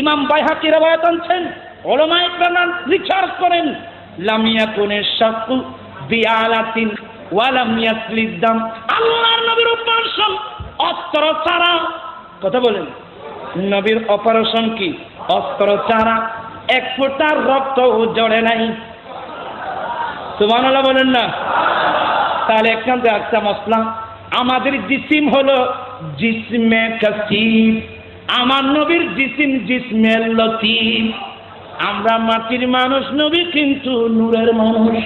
ইমাম বাইহাকি রেবায়াত আনছেন ওলামা ইকরাম রিসার্চ করেন লামিয়া কোনের শাকু বিয়ালাতিন ওয়ালাম ইয়াসলিদ্দাম আল্লাহর নবীর অপারেশন অস্ত্র ছাড়া। কথা বলেন, নবীর অপারেশন কি? অস্ত্র ছাড়া, এক ফোঁটার রক্ত জড়ে নাই। সুবহানাল্লাহ বলেন না। তাহলে এখান থেকে একটা মশলা আমাদের জিসিম হলো জিসমে কাসিম আমার নবীর জিসিম জিসমে লতিফ। আমরা মাটির মানুষ, নবী কিন্তু নূরের মানুষ।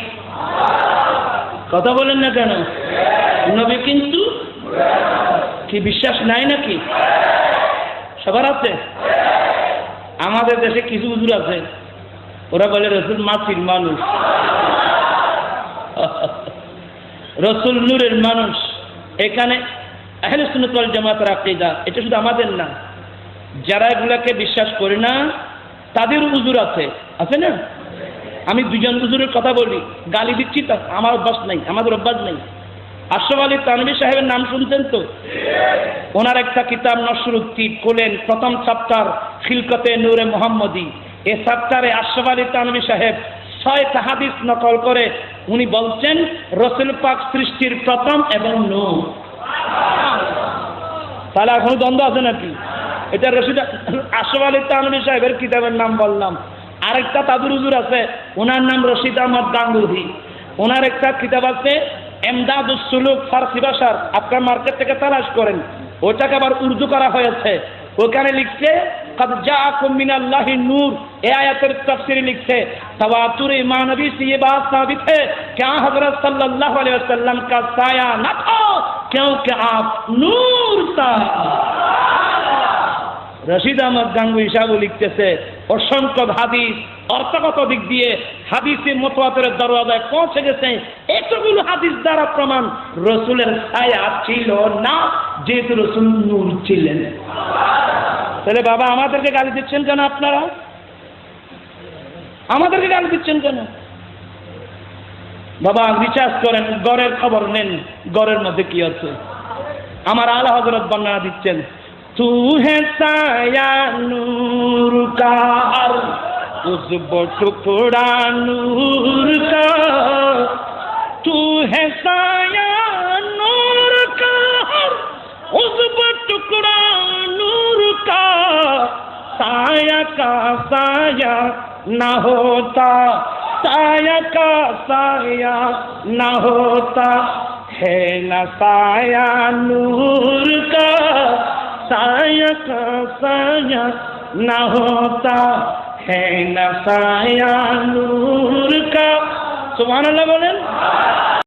কথা বলেন না কেন? নবী কিন্তু কি বিশ্বাস নাই নাকি? সবার আছে? আমাদের দেশে কিছু হুজুর আছে, ওরা বলে, রসুল মাটির মানুষ। রসুল নূরের মানুষ। এখানে আহলে সুন্নাত জামাতের আকিদা, এটা শুধু আমাদের না। যারা এগুলাকে বিশ্বাস করে না, তাদের উজুর আছে। আছে না? আমি দুজন উজুরের কথা বলি, গালি দিচ্ছি তা, আমার অভ্যাস নাই, আমাদের অভ্যাস নেই। আশরাফ আলী তানবী সাহেবের নাম শুনছেন তো? ওনার একটা কিতাব নসরুদ্দি কোলেন, প্রথম চাপ্টার খিলকতে নূরে মোহাম্মদী। এ চাপ্টারে আশরাফ আলী তানবী সাহেব ছয় হাদিস নকল করে, উনি বলছেন, রসুল পাক সৃষ্টির প্রথম এবং নূর। তাহলে এখনও দ্বন্দ্ব আছে নাকি? এটা রশিদ আশরফ আলী তাহমি সাহেবের কিতাবের নাম বললাম। আরেকটা তাদুর হুজুর আছে, ওনার নাম রশিদ আহমদ গাঙ্গুহি। ওনার একটা কিতাব আছে এমদাদুসুলুক ফার্সি ভাষার, আপনার মার্কেট থেকে তালাশ করেন। ওটাকে আবার উর্দু করা হয়েছে। ওখানে লিখছে قد جاءكم من क्योंकि आप नूर था রশিদ আহমদ গাঙ্গুই সাহেব লিখতেছে অসংখ্য হাদিস অর্থগত দিক দিয়ে হাদিসের মতোয়াতের দরওয়াজায় পৌঁছে গেছে এতগুলো হাদিস দ্বারা প্রমাণ রসুলের ছায়া ছিল না যেহেতু রসুল নূর ছিলেন তাহলে বাবা আমাদেরকে গালি দিচ্ছেন কেন আপনারা আমাদেরকে গালি দিচ্ছেন কেন বাবা, রিচার্জ করেন, গড়ের খবর নেন, গড়ের মধ্যে কি আছে? আমার আলা হজরত বর্ণনা দিচ্ছেন, তু হে নূর কার, উজব টুকড়া নূর কা তু হে নূর কার, উজব টুকড়া নূর কা সায়া কা সায়া না হতা साया न होता साया का साया न होता है न साया नूर का साया का साया न होता है न साया नूर का सुबहान अल्लाह बोलें